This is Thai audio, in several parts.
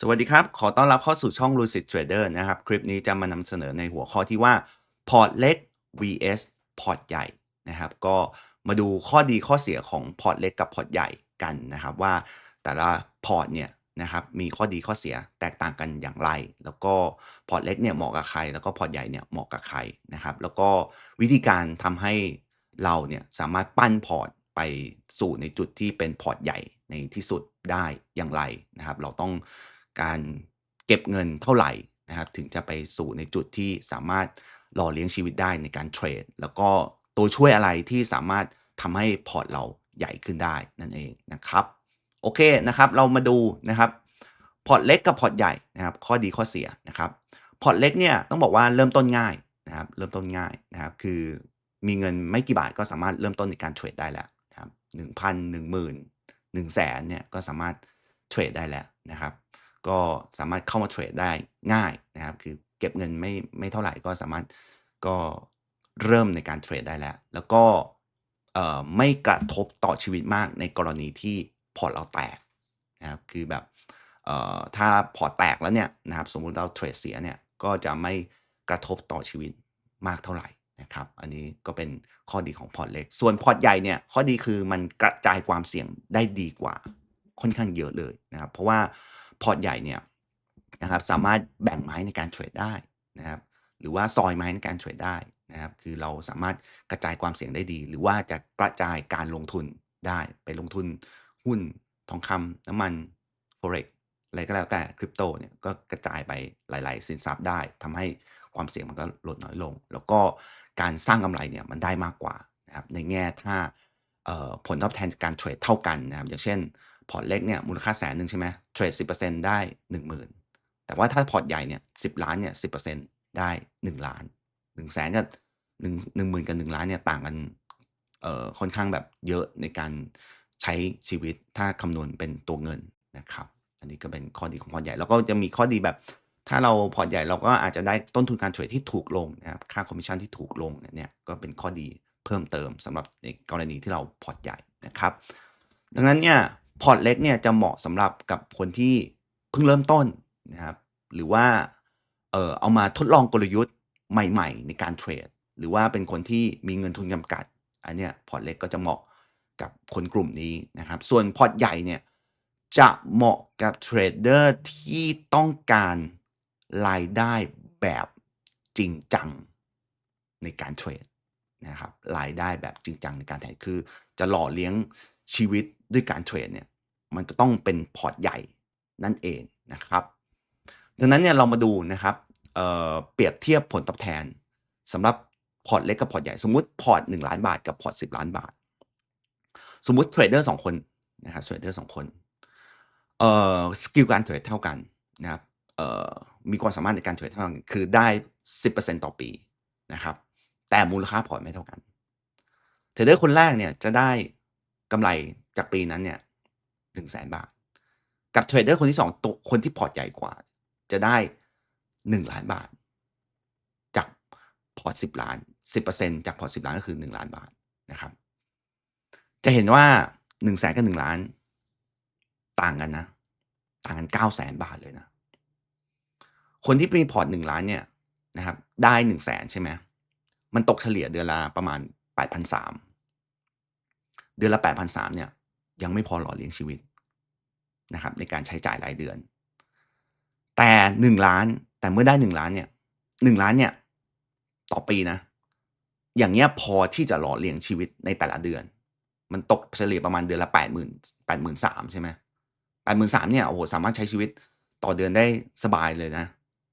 สวัสดีครับ ขอต้อนรับเข้าสู่ช่อง Lucid Trader นะครับ คลิปนี้จะมานำเสนอในหัวข้อที่ว่า พอร์ตเล็ก vs พอร์ตใหญ่นะครับ ก็มาดูข้อดีข้อเสียของพอร์ตเล็กกับพอร์ตใหญ่กันนะครับ ว่าแต่ละพอร์ตเนี่ยนะครับมีข้อดีข้อเสียแตกต่างกันอย่างไร แล้วก็พอร์ตเล็กเนี่ยเหมาะกับใคร แล้วก็พอร์ตใหญ่เนี่ยเหมาะกับใครนะครับ แล้วก็วิธีการทำให้เราเนี่ยสามารถปั้นพอร์ตไปสู่ในจุดที่เป็นพอร์ตใหญ่ในที่สุดได้อย่างไรนะครับ เราต้อง การเก็บเงินเท่าไหร่นะครับถึงจะไปสู่ในจุดที่สามารถหล่อเลี้ยงชีวิตได้ในการเทรด แล้วก็ตัวช่วยอะไรที่สามารถทำให้พอร์ตเราใหญ่ขึ้นได้นั่นเองนะครับ โอเคนะครับ เรามาดูนะครับพอร์ตเล็กกับพอร์ตใหญ่นะครับ ข้อดีข้อเสียนะครับพอร์ตเล็กเนี่ยต้องบอกว่าเริ่มต้นง่ายนะครับเริ่มต้นง่ายนะครับ คือมีเงินไม่กี่บาทก็สามารถเริ่มต้นในการเทรดได้แล้วนะครับหนึ่งพันหนึ่งหมื่นหนึ่งแสนเนี่ยก็สามารถเทรดได้แล้วนะครับ ก็สามารถเข้ามาเทรดได้ง่ายนะครับ คือเก็บเงินไม่ไม่เท่าไหร่ก็สามารถก็เริ่มในการเทรดได้แล้ว แล้วก็ไม่กระทบต่อชีวิตมากในกรณีที่พอร์ตเราแตกนะครับ คือแบบถ้าพอร์ตแตกแล้วเนี่ยนะครับ สมมุติเราเทรดเสียเนี่ยก็จะไม่กระทบต่อชีวิตมากเท่าไหร่นะครับ อันนี้ก็เป็นข้อดีของพอร์ตเล็ก ส่วนพอร์ตใหญ่เนี่ยข้อดีคือมันกระจายความเสี่ยงได้ดีกว่าค่อนข้างเยอะเลยนะครับ เพราะว่า พอร์ตใหญ่เนี่ยนะครับสามารถแบ่งไม้ในการเทรดได้นะครับหรือว่าซอยไม้ในการเทรดได้นะครับคือเราสามารถกระจายความเสี่ยงได้ดี หรือว่าจะกระจายการลงทุนได้ไปลงทุนหุ้นทองคำน้ำมัน forex อะไรก็แล้วแต่คริปโตเนี่ยก็กระจายไปหลาย ๆ สินทรัพย์ได้ทำให้ความเสี่ยงมันก็ลดน้อยลง แล้วก็การสร้างกำไรเนี่ยมันได้มากกว่านะครับในแง่ถ้าผลตอบแทนการเทรดเท่ากันนะครับอย่างเช่น พอร์ตเล็กเนี่ยมูลค่าแสนหนึ่งใช่ไหมเทรดสิบเปอร์เซ็นต์ได้หนึ่งหมื่นแต่ว่าถ้าพอร์ตใหญ่เนี่ยสิบล้านเนี่ยสิบเปอร์เซ็นต์ได้หนึ่งล้านหนึ่งแสนกับหนึ่งหนึ่งหมื่นกับหนึ่งล้านเนี่ยต่างกันเอ่อค่อนข้างแบบเยอะในการใช้ชีวิตถ้าคำนวณเป็นตัวเงินนะครับ อันนี้ก็เป็นข้อดีของพอร์ตใหญ่แล้วก็จะมีข้อดีแบบ ถ้าเราพอร์ตใหญ่เราก็อาจจะได้ต้นทุนการเทรดที่ถูกลงนะครับค่าคอมมิชชั่นที่ถูกลงเนี่ยก็เป็นข้อดีเพิ่มเติมสำหรับในกรณีที่เราพอร์ตใหญ่นะครับ ดังนั้นเนี่ย พอร์ตเล็กเนี่ยจะเหมาะสำหรับกับคนที่เพิ่งเริ่มต้นนะครับหรือว่าเออเอามาทดลองกลยุทธ์ใหม่ๆ ในการเทรด หรือว่าเป็นคนที่มีเงินทุนจำกัด อันเนี้ยพอร์ตเล็กก็จะเหมาะกับคนกลุ่มนี้นะครับ ส่วนพอร์ตใหญ่เนี่ยจะเหมาะกับเทรดเดอร์ที่ต้องการรายได้แบบจริงจังในการเทรดนะครับรายได้แบบจริงจังในการเทรดคือจะหล่อเลี้ยง ชีวิตด้วยการเทรดเนี่ยมันก็ต้องเป็นพอร์ตใหญ่นั่นเองนะครับ ดังนั้นเนี่ยเรามาดูนะครับเเปรียบเทียบผลตอบแทนสำหรับพอร์ตเล็กกับพอร์ตใหญ่สมมุติพอร์ต1ล้านบาทกับพอร์ต10 ล้านบาท สมมุติเทรดเดอร์สองคนนะครับเทรดเดอร์สองคนเอ่อสกิลการเทรดเท่ากันนะครับเอ่อมีความสามารถในการเทรดเท่ากันคือได้ 10%ต่อปีนะครับแต่มูลค่าพอร์ตไม่เท่ากันเทรดเดอร์คนแรกเนี่ยจะได้ กำไรจากปีนั้นเนี่ยหนึ่งแสนบาท กับเทรดเดอร์คนที่สองตัวคนที่พอร์ตใหญ่กว่า จะได้หนึ่งล้านบาท จากพอร์ตสิบล้านสิบเปอร์เซ็นจากพอร์ตสิบล้านก็คือหนึ่งล้านบาทนะครับ จะเห็นว่าหนึ่งแสนกับหนึ่งล้าน ต่างกันนะ ต่างกันเก้าแสนบาทเลยนะ คนที่มีพอร์ตหนึ่งล้านเนี่ยนะครับ ได้หนึ่งแสนใช่ไหมมันตกเฉลี่ยเดือนละประมาณแปดพันสาม เดือนละแปดพันสามเนี่ยยังไม่พอหล่อเลี้ยงชีวิตนะครับในการใช้จ่ายรายเดือน แต่หนึ่งล้านแต่เมื่อได้หนึ่งล้านเนี่ยหล้านเนี่ยต่อปีนะ อย่างเงี้ยพอที่จะหล่อเลี้ยงชีวิตในแต่ละเดือน มันตกเฉลี่ยประมาณเดือนละแปดหมื่นแปดหมื่นสามใช่ไหมแปดหมื่นสามเนี่ยโอ้โหสามารถใช้ชีวิตต่อเดือนได้สบายเลยนะ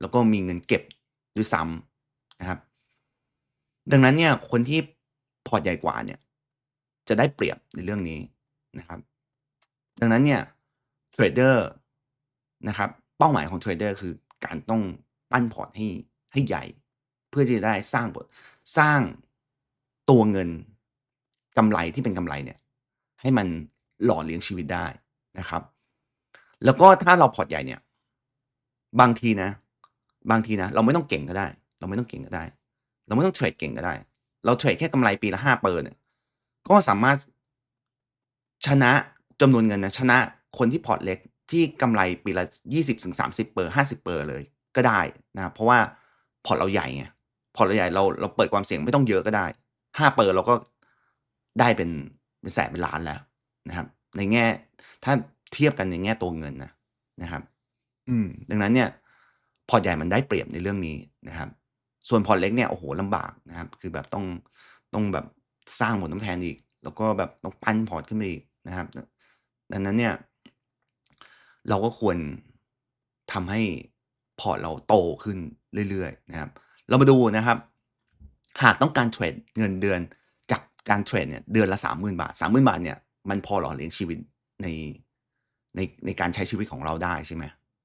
แล้วก็มีเงินเก็บด้วยซ้ำนะครับ ดังนั้นเนี่ยคนที่พอร์ตใหญ่กว่าเนี่ย จะได้เปรียบในเรื่องนี้นะครับ ดังนั้นเนี่ยเทรดเดอร์นะครับเป้าหมายของเทรดเดอร์คือการต้องปั้นพอร์ตให้ให้ใหญ่ เพื่อที่จะได้สร้างบทสร้างตัวเงินกำไรที่เป็นกำไรเนี่ยให้มันหล่อเลี้ยงชีวิตได้นะครับ แล้วก็ถ้าเราพอร์ตใหญ่เนี่ย บางทีนะ บางทีนะ เราไม่ต้องเก่งก็ได้ เราไม่ต้องเก่งก็ได้ เราไม่ต้องเทรดเก่งก็ได้ เราเทรดแค่กำไรปีละห้าเปอร์เนี่ย ก็สามารถชนะจำนวนเงินนะชนะคนที่พอร์ตเล็กที่ที่กำไรปีละ 20-30เปอร์50เปอร์เลยก็ได้นะครับเพราะว่าพอร์ตเราใหญ่ไงพอร์ตเราใหญ่เราเราเปิดความเสี่ยงไม่ต้องเยอะก็ได้ 5 เปอร์เราก็ได้เป็นเป็นแสนเป็นล้านแล้วนะครับ ในแง่ถ้าเทียบกันในแง่ตัวเงินนะนะครับ อืม ดังนั้นเนี่ย พอร์ตใหญ่มันได้เปรียบในเรื่องนี้นะครับ ส่วนพอร์ตเล็กเนี่ยโอ้โหลำบากนะครับ คือแบบต้องต้องแบบ สร้างผลตอบแทนอีก แล้วก็แบบต้องปั้นพอร์ตขึ้นไปอีกนะครับ ดังนั้นเนี่ย เราก็ควรทำให้พอร์ตเราโตขึ้นเรื่อยๆนะครับ เรามาดูนะครับ หากต้องการเทรดเงินเดือนจากการเทรดเนี่ยเดือนละสามหมื่นบาทสามหมื่นบาทเนี่ยมันพอหล่อเลี้ยงชีวิตในในในการใช้ชีวิตของเราได้ใช่ไหม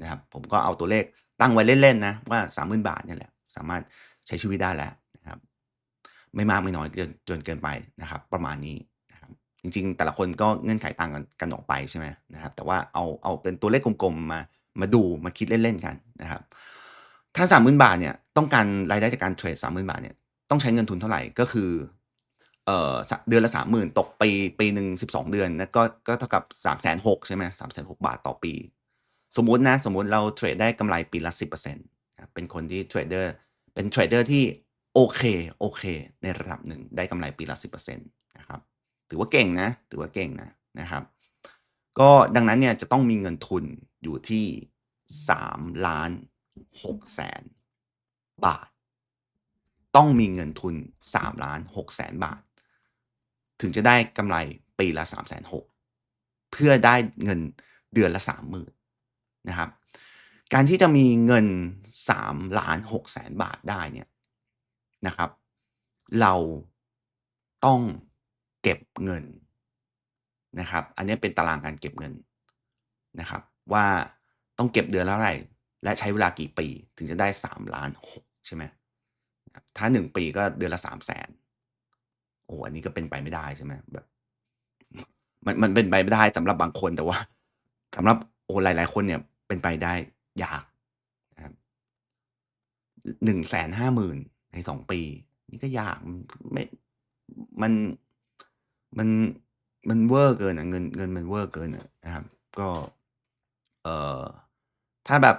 นะครับผมก็เอาตัวเลขตั้งไว้เล่นๆนะว่าสามหมื่นบาทเนี่ยแหละสามารถใช้ชีวิตได้แล้วนะครับ ไม่มากไม่น้อยเกินจนเกินไปนะครับ ประมาณนี้นะครับจริงๆ แต่ละคนก็เงื่อนไขต่างกันกันออกไปใช่ไหมนะครับ แต่ว่าเอาเอาเป็นตัวเลขกลมๆมามาดูมาคิดเล่นๆกันนะครับ ถ้าสามหมื่นบาทเนี่ยต้องการรายได้จากการเทรดสามหมื่นบาทเนี่ยต้องใช้เงินทุนเท่าไหร่ก็คือเออเดือนละสามหมื่นตกปีปีหนึ่งสิบสองเดือนนะก็ก็เท่ากับสามแสนหกใช่ไหมสามแสนหกบาทต่อปี สมมุตินะสมมุติเราเทรดได้กำไรปีละสิบเปอร์เซ็นต์เป็นคนที่เทรดเดอร์เป็นเทรดเดอร์ที่ โอเคโอเค ในระดับหนึ่งได้กำไรปีละสิบเปอร์เซ็นต์นะครับถือว่าเก่งนะถือว่าเก่งนะนะครับ ก็ดังนั้นเนี่ยจะต้องมีเงินทุนอยู่ที่สามล้านหกแสนบาท ต้องมีเงินทุนสามล้านหกแสนบาท ถึงจะได้กำไรปีละสามแสนหกเพื่อได้เงินเดือนละสามหมื่นนะครับ การที่จะมีเงินสามล้านหกแสนบาทได้เนี่ย นะครับ เราต้องเก็บเงินนะครับ อันนี้เป็นตารางการเก็บเงินนะครับ ว่าต้องเก็บเดือนละเท่าไหร่ และใช้เวลากี่ปีถึงจะได้สามล้านหกใช่ไหมถ้าหนึ่งปีก็เดือนละสามแสนโอ้อันนี้ก็เป็นไปไม่ได้ใช่ไหมแบบมันมันเป็นไปไม่ได้สำหรับบางคนแต่ว่าสำหรับโอ้หลาย ๆ คนเนี่ยเป็นไปได้ยากนะครับหนึ่งแสนห้าหมื่น ในสองปี นี่ก็ยากไม่มันมันมันเวอร์เกินอะเงินเงินมันเวอร์เกินอะนะครับ ก็ เอ่อถ้าแบบ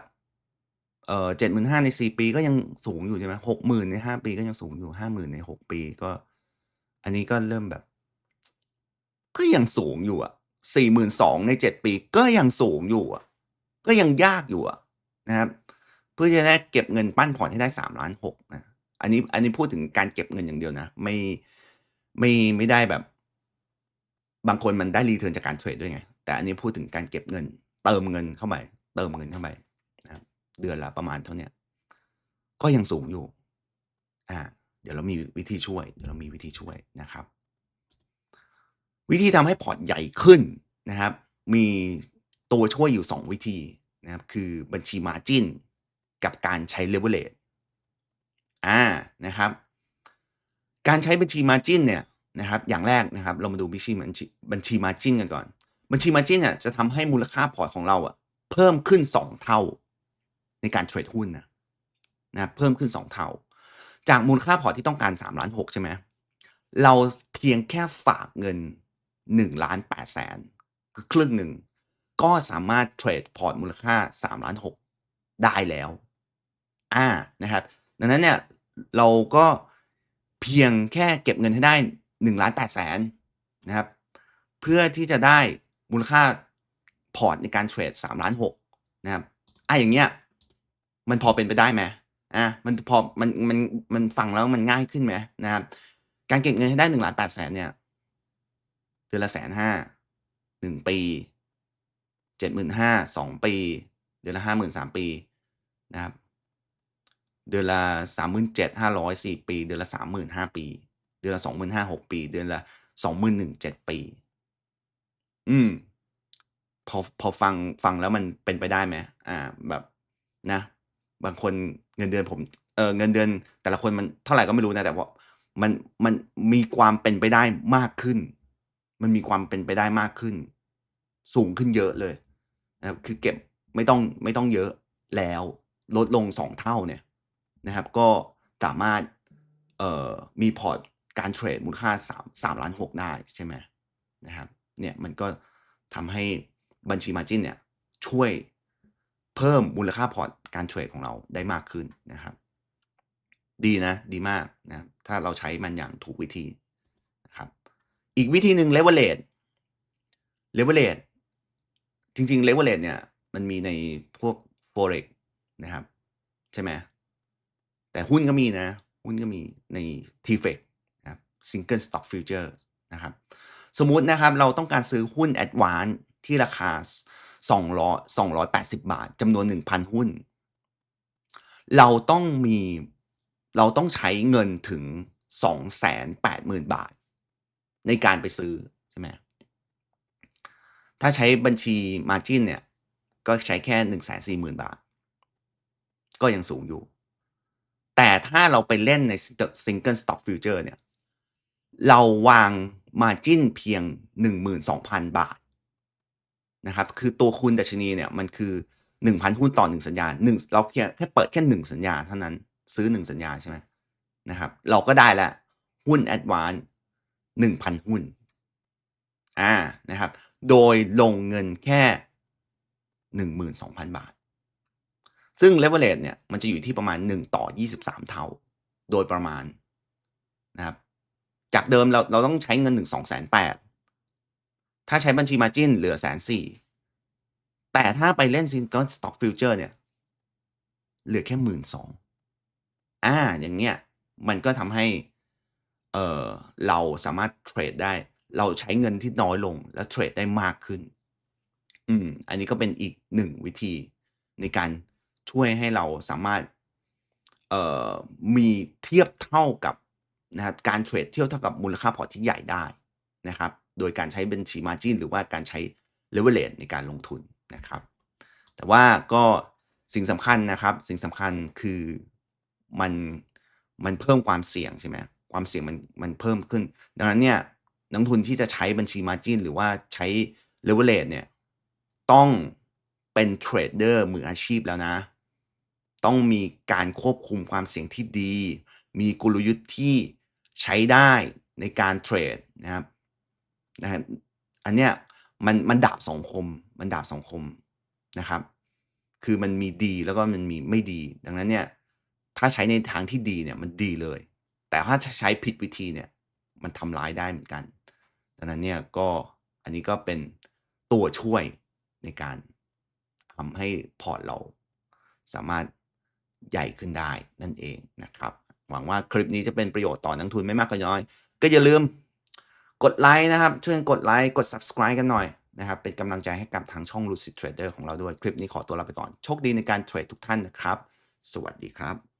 เอ่อเจ็ดหมื่นห้าในสี่ปีก็ยังสูงอยู่ใช่ไหมหกหมื่นในห้าปีก็ยังสูงอยู่ห้าหมื่นในหกปีก็ อันนี้ก็เริ่มแบบ ก็ยังสูงอยู่อะสี่หมื่นสองในเจ็ดปี ก็ยังสูงอยู่อะ ก็ยังยากอยู่อะนะครับ เพื่อจะได้เก็บเงินปั้นพอร์ตให้ได้สามล้านหกนะ อันนี้อันนี้พูดถึงการเก็บเงินอย่างเดียวนะ ไม่ไม่ไม่ได้แบบ บางคนมันได้รีเทิร์นจากการเทรดด้วยไง แต่อันนี้พูดถึงการเก็บเงิน เติมเงินเข้าไปเติมเงินเข้าไปนะเดือนละประมาณเท่าเนี้ยก็ยังสูงอยู่ อ่า เดี๋ยวเรามีวิธีช่วย เดี๋ยวเรามีวิธีช่วยนะครับ วิธีทำให้พอร์ตใหญ่ขึ้นนะครับ มีตัวช่วยอยู่ 2 วิธีนะครับ คือบัญชีมาจินกับการใช้เลเวลเลต อ่านะครับ การใช้บัญชีมาจินเนี่ยนะครับ อย่างแรกนะครับ เรามาดูบัญชีบัญชีบัญชีมาจินกันก่อน บัญชีมาจินเนี่ยจะทำให้มูลค่าพอร์ตของเราอะเพิ่มขึ้น 2 เท่า ในการเทรดหุ้นนะนะเพิ่มขึ้น 2 เท่า จากมูลค่าพอร์ตที่ต้องการ3ล้าน6ใช่ไหมเราเพียงแค่ฝากเงิน1ล้าน8แสนคือครึ่งหนึ่ง ก็สามารถเทรดพอร์ตมูลค่า3ล้าน6ได้แล้ว อ่านะครับ ดังนั้นเนี่ย เราก็เพียงแค่เก็บเงินให้ได้1ล้าน8แสนนะครับ เพื่อที่จะได้มูลค่าพอร์ตในการเทรด3ล้าน6นะครับอะอย่างเงี้ยมันพอเป็นไปได้ไหมอะมันพอมันมันมันฟังแล้วมันง่ายขึ้นไหมนะครับการเก็บเงินให้ได้1ล้าน8แสนเนี่ยเดือนละแสนห้าหนึ่งปีเจ็ดหมื่นห้าสองปี เดือนละห้าหมื่นสามปีนะครับ เดือนละสามหมื่นเจ็ดห้าร้อยสี่ปี เดือนละสามหมื่นห้าปี เดือนละสองหมื่นห้าหกปี เดือนละสองหมื่นหนึ่งเจ็ดปี อืม พอพอฟังฟังแล้วมันเป็นไปได้ไหมอ่า แบบนะ บางคนเงินเดือนผมเออเงินเดือน แต่ละคนมันเท่าไหร่ก็ไม่รู้นะ แต่ว่ามันมันมีความเป็นไปได้มากขึ้น มันมีความเป็นไปได้มากขึ้น สูงขึ้นเยอะเลยนะครับคือเก็บไม่ต้องไม่ต้องเยอะแล้ว ลดลงสองเท่าเนี่ย นะครับก็สามารถมีพอร์ตการเทรดมูลค่าสามสามล้านหกได้ใช่ไหมนะครับเนี่ยมันก็ทำให้บัญชีมาจินเนี่ยช่วยเพิ่มมูลค่าพอร์ตการเทรดของเราได้มากขึ้นนะครับ ดีนะดีมากนะถ้าเราใช้มันอย่างถูกวิธีนะครับอีกวิธีหนึ่ง leverage leverage จริงๆ leverage เนี่ยมันมีในพวก forex นะครับ ใช่ไหม แต่หุ้นก็มีนะ หุ้นก็มีใน TFX นะครับ single stock future นะครับสมมุตินะครับเราต้องการซื้อหุ้น advance ที่ราคา 200 280 บาทจำนวน 1,000 หุ้น เราต้องมีเราต้องใช้เงินถึง 280,000 บาท ในการไปซื้อใช่ไหมถ้าใช้บัญชี margin เนี่ย ก็ใช้แค่ 140,000 บาท ก็ยังสูงอยู่ แต่ถ้าเราไปเล่นใน single stock future เนี่ย เราวาง margin เพียง 12,000 บาทนะครับ คือตัวคูณดัชนีเนี่ยมันคือ 1,000 หุ้นต่อ 1 สัญญา1เราแค่แค่เปิดแค่ 1 สัญญาเท่านั้นซื้อ 1 สัญญาใช่ไหมนะครับ เราก็ได้ล้วหุ้น advance 1,000หุ้น อ่า นะครับ โดยลงเงินแค่12,000บาท ซึ่ง leverage เนี่ยมันจะอยู่ที่ประมาณ 1 ต่อ 23 เท่า โดยประมาณนะครับ จากเดิมเราเราต้องใช้เงินถึง280,000ถ้าใช้บัญชี margin เหลือ140,000แต่ถ้าไปเล่น single stock future เนี่ยเหลือแค่12,000อาอย่างเงี้ยมันก็ทำให้เออเราสามารถเทรดได้ เราใช้เงินที่น้อยลงและเทรดได้มากขึ้น อืม อันนี้ก็เป็นอีก1วิธีในการ ช่วยให้เราสามารถมีเทียบเท่ากับนะครับการเทรดเทียบเท่ากับมูลค่าพอร์ตที่ใหญ่ได้นะครับ โดยการใช้บัญชี margin หรือว่าการใช้ leverage ในการลงทุนนะครับ แต่ว่าก็สิ่งสำคัญนะครับ สิ่งสำคัญคือมันมันเพิ่มความเสี่ยงใช่ไหมความเสี่ยงมันมันเพิ่มขึ้น ดังนั้นเนี่ยนักทุนที่จะใช้บัญชี margin หรือว่าใช้ leverage เนี่ยต้องเป็นเทรดเดอร์มืออาชีพแล้วนะ ต้องมีการควบคุมความเสี่ยงที่ดี มีกลยุทธ์ที่ใช้ได้ในการเทรดนะครับนะครับอันเนี้ยมันมันดาบสองคม มันดาบสองคมนะครับ คือมันมีดีแล้วก็มันมีไม่ดี ดังนั้นเนี่ยถ้าใช้ในทางที่ดีเนี่ยมันดีเลย แต่ถ้าใช้ผิดวิธีเนี่ยมันทำร้ายได้เหมือนกัน ดังนั้นเนี่ยก็อันนี้ก็เป็นตัวช่วยในการทำให้พอร์ตเราสามารถ ใหญ่ขึ้นได้นั่นเองนะครับ หวังว่าคลิปนี้จะเป็นประโยชน์ต่อนักทุนไม่มากก็น้อย ก็อย่าลืมกดไลค์นะครับช่วยกันกดไลค์กด subscribe กันหน่อยนะครับเป็นกำลังใจให้กับทางช่อง Lucid Trader ของเราด้วย คลิปนี้ขอตัวลาไปก่อน โชคดีในการเทรดทุกท่านนะครับ สวัสดีครับ